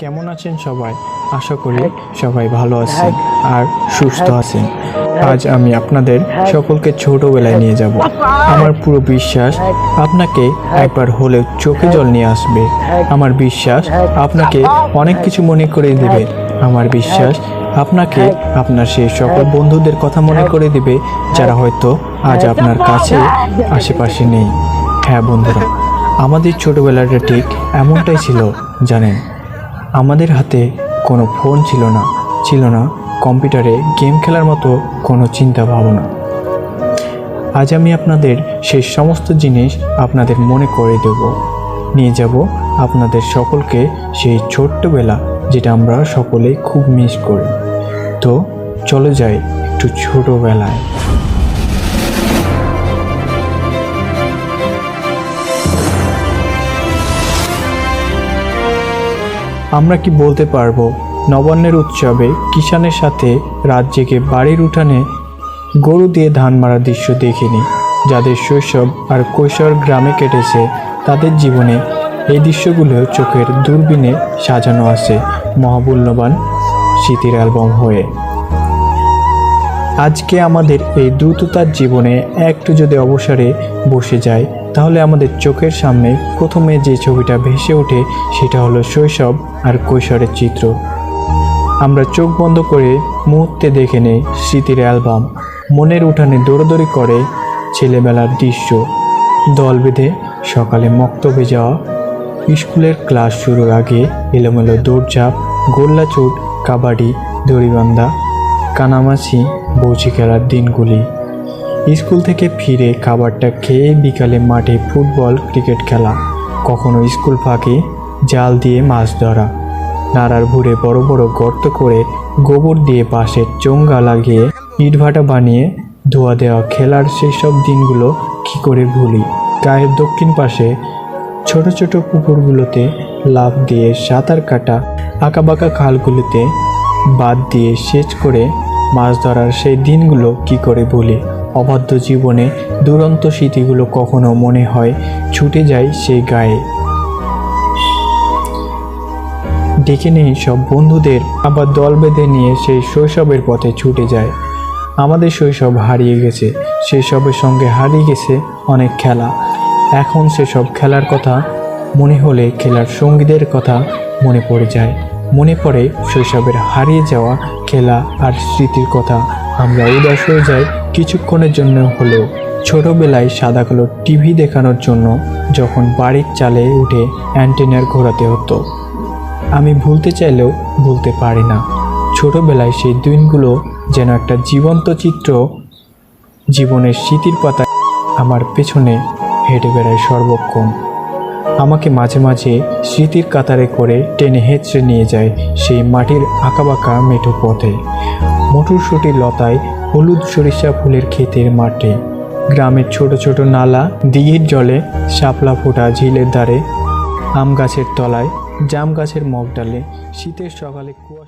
কেমন আছেন সবাই? আশা করি সবাই ভালো আছেন আর সুস্থ আছেন। আজ আমি আপনাদের সকলকে ছোটবেলায় নিয়ে যাব। আমার পুরো বিশ্বাস আপনাকে একবার হলেও চোখে জল নিয়ে আসবে। আমার বিশ্বাস আপনাকে অনেক কিছু মনে করে দেবে। আমার বিশ্বাস আপনাকে আপনার সেই সকল বন্ধুদের কথা মনে করে দিবে যারা হয়তো আজ আপনার কাছে আশেপাশে নেই। হ্যাঁ বন্ধুরা, আমাদের ছোটবেলাটা ঠিক এমনটাই ছিল, জানেন? আমাদের হাতে কোনো ফোন ছিল না ছিল না কম্পিউটারে গেম খেলার মতো কোনো চিন্তা ভাবনা আজ আমি আপনাদের সেই সমস্ত জিনিস আপনাদের মনে করে দেব। নিয়ে যাব আপনাদের সকলকে সেই ছোট্টবেলা যেটা আমরা সকলেই খুব মিস করি। তো চলে যাই একটু ছোটোবেলায়। আমরা কি বলতে পারব? নবান্নের উৎসবে কিষানের সাথে জেগে বাড়ির উঠানে গরু দিয়ে ধান মারার দৃশ্য দেখিনি। যাদের শৈশব আর কৈশোর গ্রামে কেটেছে, তাদের জীবনে এই দৃশ্যগুলো চোখের দূরবীনে সাজানো আছে মহামূল্যবান স্মৃতির অ্যালবাম হয়ে। আজকে আমাদের এই দ্রুততার জীবনে একটু যদি অবসরে বসে যায় তাহলে আমাদের চোখের সামনে প্রথমে যে ছবিটা ভেসে ওঠে, সেটা হলো শৈশব আর কৈশোরের চিত্র। আমরা চোখ বন্ধ করে মুহূর্তে দেখে নেই স্মৃতির অ্যালবাম। মনের উঠানে দৌড়দৌড়ি করে ছেলেবেলার দৃশ্য। দল বেঁধে সকালে মক্তবে যাওয়া। স্কুলের ক্লাস শুরুর আগে এলোমেলো দৌড়ঝাঁপ গোল্লাচুট কাবাডি, দড়িবান্ধা, কানামাছি বৌচি খেলার দিনগুলি। স্কুল থেকে ফিরে খাবারটা খেয়ে বিকালে মাঠে ফুটবল, ক্রিকেট খেলা। কখনো স্কুল ফাঁকে জাল দিয়ে মাছ ধরা। নাড়ার ভুরে বড় বড় গর্ত করে গোবর দিয়ে পাশের চোঙ্গা লাগিয়ে ইটভাটা বানিয়ে ধোয়া দেওয়া খেলার সেই সব দিনগুলো কী করে ভুলি? গায়ের দক্ষিণ পাশে ছোট ছোট পুকুরগুলোতে লাফ দিয়ে সাঁতার কাটা, আঁকাবাঁকা খালগুলিতে বাদ দিয়ে সেচ করে মাছ ধরার সেই দিনগুলো কি করে ভুলি? অবাধ্য জীবনে দুরন্ত স্মৃতিগুলো কখনো মনে হয় ছুটে যায় সেই গায়ে। ডেকে নেই সব বন্ধুদের আবার দল বেঁধে নিয়ে সেই শৈশবের পথে ছুটে যায়। আমাদের শৈশব হারিয়ে গেছে সবের সঙ্গে হারিয়ে গেছে অনেক খেলা। এখন সেসব খেলার কথা মনে হলে খেলার সঙ্গীদের কথা মনে পড়ে যায়। মনে পড়ে শৈশবের হারিয়ে যাওয়া খেলা আর স্মৃতির কথা। আমরা উদাস হয়ে যাই কিছুক্ষণের জন্য হলেও ছোটবেলায় সাদা কালো টিভি দেখানোর জন্য যখন বাড়ির চালে উঠে অ্যান্টেনার ঘোরাতে হতো। আমি ভুলতে চাইলেও ভুলতে পারি না। ছোটবেলায় সেই দিনগুলো যেন একটা জীবন্ত চিত্র। জীবনের স্মৃতির পাতায় আমার পেছনে হেঁটে বেড়ায় সর্বক্ষণ। আমাকে মাঝে মাঝে স্মৃতির কাতারে করে টেনে হেঁচড়ে নিয়ে যায় সেই মাটির আঁকাবাঁকা মেঠো পথে। মটরশুঁটি লতায় হলুদ সরিষা ফুলের ক্ষেতের মাঠে। গ্রামের ছোট ছোট নালা দিঘির জলে শাপলা ফোটা ঝিলের ধারে, আম গাছের তলায়, জাম গাছের মগ ডালে শীতের সকালে কুয়াশা